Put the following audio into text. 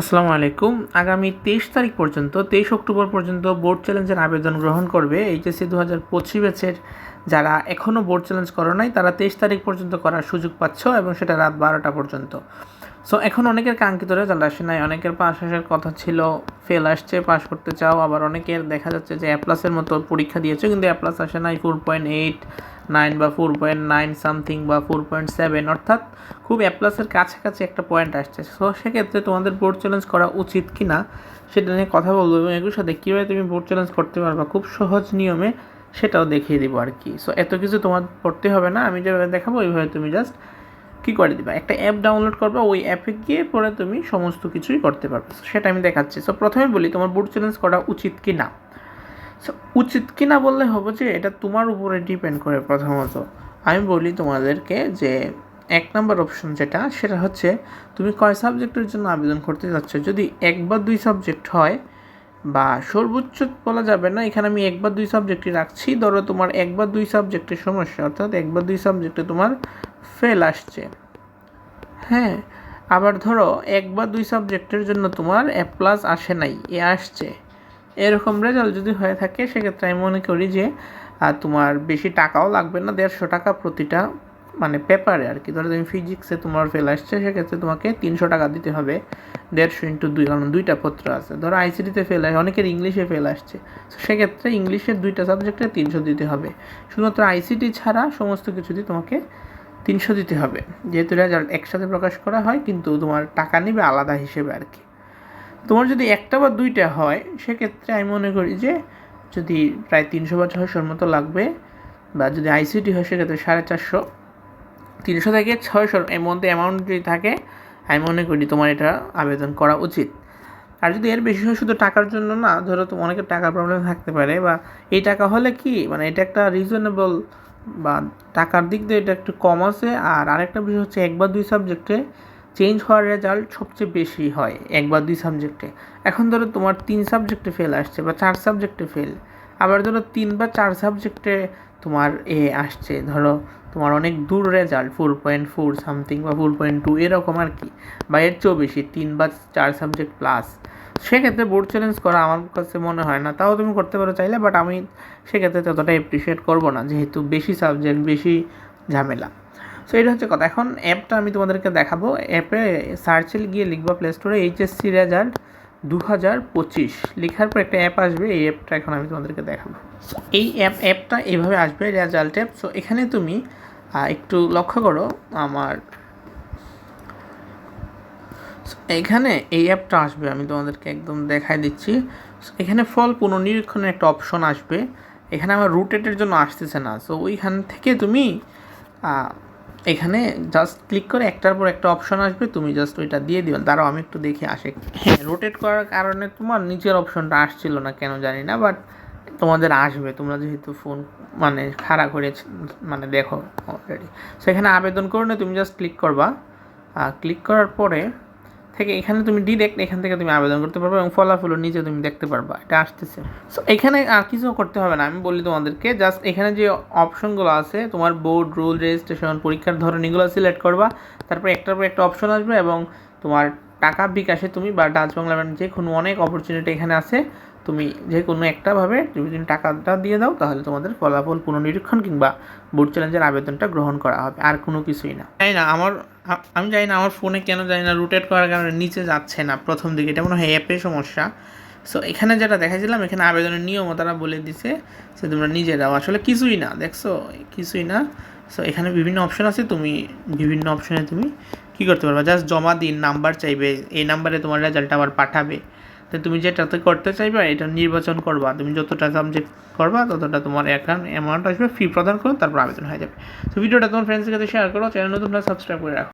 আসসালামু আলাইকুম। আগামী তেইশ তারিখ পর্যন্ত, তেইশ অক্টোবর পর্যন্ত বোর্ড চ্যালেঞ্জের আবেদন গ্রহণ করবে এইচএসসি দু হাজার পঁচিশ ব্যাচের। যারা এখনও বোর্ড চ্যালেঞ্জ করো নাই, তারা তেইশ তারিখ পর্যন্ত করার সুযোগ পাচ্ছ এবং সেটা রাত বারোটা পর্যন্ত। সো এখন অনেকের কাঙ্ক্ষিত রেজাল্ট আসে নাই, অনেকের পাস আসার কথা ছিল ফেল আসছে পাস করতে চাও, আবার অনেকের দেখা যাচ্ছে যে অ্যাপ্লাসের মতো পরীক্ষা দিয়েছে, কিন্তু অ্যাপ্লাস আসে নাই ফোর পয়েন্ট এইট নাইন বা ফোর পয়েন্ট নাইন সামথিং বা ফোর পয়েন্ট সেভেন অর্থাৎ খুব অ্যাপ্লাসের কাছাকাছি একটা পয়েন্ট আসছে। সো সেক্ষেত্রে তোমাদের বোর্ড চ্যালেঞ্জ করা উচিত কি না সেটা নিয়ে কথা বলব এবং এগুলোর সাথে কীভাবে তুমি বোর্ড চ্যালেঞ্জ করতে পারবা, খুব সহজ নিয়মে সেটাও দেখিয়ে দিব আর কি। সো এত কিছু তোমার পড়তে হবে না, আমি যেভাবে দেখাবো, ওইভাবে তুমি জাস্ট কী করে দিবা? একটা অ্যাপ ডাউনলোড করবা, ওই অ্যাপে গিয়ে পরে তুমি সমস্ত কিছুই করতে পারবে। সেটা আমি দেখাচ্ছি। সো প্রথমে বলি, তোমার বোর্ড চ্যালেঞ্জ করা উচিত কি না উচিত কি না বললে হবে যে, এটা তোমার উপরে ডিপেন্ড করে প্রথমত। আমি বলি তোমাদেরকে যে, এক নম্বর অপশন যেটা, সেটা হচ্ছে তুমি কয় সাবজেক্টের জন্য আবেদন করতে যাচ্ছ? যদি এক বা দুই সাবজেক্ট হয়, বা সর্বোচ্চ বলা যাবে না, এখানে আমি এক বা দুই সাবজেক্টই রাখছি, ধরো তোমার এক বা দুই সাবজেক্টের সমস্যা, অর্থাৎ এক বা দুই সাবজেক্টে তোমার ফেল আসছে। হ্যাঁ আবার ধরো এক বা দুই সাবজেক্টের জন্য তোমার এ প্লাস আসে নাই এ আসছে। এরকম রেজাল্ট যদি হয়ে থাকে, সেক্ষেত্রে আমি মনে করি যে তোমার বেশি টাকাও লাগবে না, দেড়শো টাকা প্রতিটা মানে পেপারে আর কি। ধরো তুমি ফিজিক্সে তোমার ফেল আসছে, সেক্ষেত্রে তোমাকে তিনশো টাকা দিতে হবে। দেড়শো ইন্টু দুই, কারণ দুইটা পত্র আছে। ধরো আইসিটিতে ফেল আসে অনেকের ইংলিশে ফেল আসছে। তো সেক্ষেত্রে ইংলিশের দুইটা সাবজেক্টে তিনশো দিতে হবে। শুধুমাত্র আইসিটি ছাড়া সমস্ত কিছুতেই তোমাকে তিনশো দিতে হবে। যেহেতু রেজাল্ট একসাথে প্রকাশ করা হয়, কিন্তু তোমার টাকা নেবে আলাদা হিসেবে আর কি। তোমার যদি একটা বা দুইটা হয়, সেক্ষেত্রে আমি মনে করি যে যদি প্রায় তিনশো বা ছয়শোর মতো লাগবে, বা যদি আইসিটি হয়, সেক্ষেত্রে সাড়ে চারশো। তিনশো থেকে ছয়শোর এর মধ্যে অ্যামাউন্ট যদি থাকে, আমি মনে করি তোমার এটা আবেদন করা উচিত। আর যদি এর বেশি হয়, শুধু টাকার জন্য না, ধরো তো অনেকের টাকার প্রবলেম থাকতে পারে, বা এই টাকা হলে কি মানে এটা একটা রিজনেবল বা টাকার দিক দিয়ে এটা একটু কম আছে। আর আরেকটা বিষয় হচ্ছে, এক বা দুই সাবজেক্টে চেঞ্জ হওয়ার রেজাল্ট সবচেয়ে বেশি হয়, এক বা দুই সাবজেক্টে এখন ধরো তোমার তিন সাবজেক্টে ফেল আসছে বা চার সাবজেক্টে ফেল আবার ধরো তিন বা চার সাবজেক্টে তোমার এ আসছে, ধরো তোমার অনেক দূর result four point four something বা ফোর পয়েন্ট টু এরকম আর কি, বা এর চেয়েও বেশি, তিন বা চার সাবজেক্ট প্লাস সেক্ষেত্রে বোর্ড চ্যালেঞ্জ করা আমার কাছে মনে হয় না, তাও তুমি করতে পারো চাইলে বাট আমি সেক্ষেত্রে ততটা অ্যাপ্রিসিয়েট করব না, যেহেতু বেশি সাবজেক্ট বেশি ঝামেলা। সো এটা হচ্ছে কথা। এখন অ্যাপটা আমি তোমাদেরকে দেখাবো। অ্যাপে সার্চে গিয়ে লিখবা প্লে স্টোরে এইচএসসি রেজাল্ট দু হাজার পঁচিশ। লেখার পর একটা অ্যাপ আসবে, এই অ্যাপটা এখন আমি তোমাদেরকে দেখাবো। এই অ্যাপ অ্যাপটা এভাবে আসবে রেজাল্ট অ্যাপ সো এখানে তুমি একটু লক্ষ্য করো, আমার এখানে এই অ্যাপটা আসবে, আমি তোমাদেরকে একদম দেখাই দিচ্ছি। এখানে ফল পুনর্নিরীক্ষণের একটা অপশন আসবে। এখানে আমার রুটেটের জন্য আসতেছে না। সো ওইখান থেকে তুমি এখানে জাস্ট ক্লিক করে একটার পর একটা অপশন আসবে, তুমি জাস্ট ওইটা দিয়ে দিবেন দাঁড়াও, আমি একটু দেখে আসে। হ্যাঁ রোটেট করার কারণে তোমার নিচের অপশনটা আসছিল না, কেন জানি না বাট তোমাদের আসবে। তোমরা যেহেতু ফোন মানে খাড়া করে মানে দেখো অলরেডি সেখানে আবেদন করে না তুমি জাস্ট ক্লিক করবা। ক্লিক করার পরে থেকে এখানে তুমি ডিরেক্ট এখান থেকে তুমি আবেদন করতে পারবে এবং ফলাফলও নিচে তুমি দেখতে পারবা, এটা আসতেছে। সো এখানে আর কিছু করতে হবে না, আমি বলি তোমাদেরকে জাস্ট এখানে যে অপশনগুলো আছে, তোমার বোর্ড রুল রেজিস্ট্রেশন পরীক্ষার ধরন, এগুলো সিলেক্ট করবা, তারপর একটার পর একটা অপশন আসবে এবং তোমার টাকা বিকাশে তুমি বা ডাচ বাংলা যে কোনো অনেক অপরচুনিটি এখানে আছে তুমি যে কোনো একটাভাবে তুমি টাকাটা দিয়ে দাও, তাহলে তোমাদের ফলাফল পুনর্নিরীক্ষণ কিংবা বোর্ড চ্যালেঞ্জের আবেদনটা গ্রহণ করা হবে, আর কোনো কিছুই না। তাই না, আমার আমি জানি না, আমার ফোনে কেন জানি না রোটেট করার কারণে নিচে যাচ্ছে না প্রথম দিকে। এটা মনে হয় অ্যাপের সমস্যা। সো এখানে যেটা দেখাছিলাম এখানে আবেদনের নিয়মও তারা বলে দিছে সে তোমরা নিজেরাও আসলে কিছুই না, দেখছ? কিছুই না। সো এখানে বিভিন্ন অপশন আছে, তুমি বিভিন্ন অপশনে তুমি কী করতে পারবা? জাস্ট জমা দিন নাম্বার চাইবে, এই নাম্বারে তোমার রেজাল্ট আবার পাঠাবে। তো তুমি যেটাতে করতে চাইবে, এটা নির্বাচন করবা। তুমি যতটা সাবজেক্ট করবা, ততটা তোমার অ্যাকাউন্ট অ্যামাউন্ট আসবে ফি প্রদান করো তারপর আবেদন হয়ে যাবে। তো ভিডিওটা তোমার ফ্রেন্ডসের কাছে শেয়ার করো চ্যানেল নতুন সাবস্ক্রাইব করে রাখো।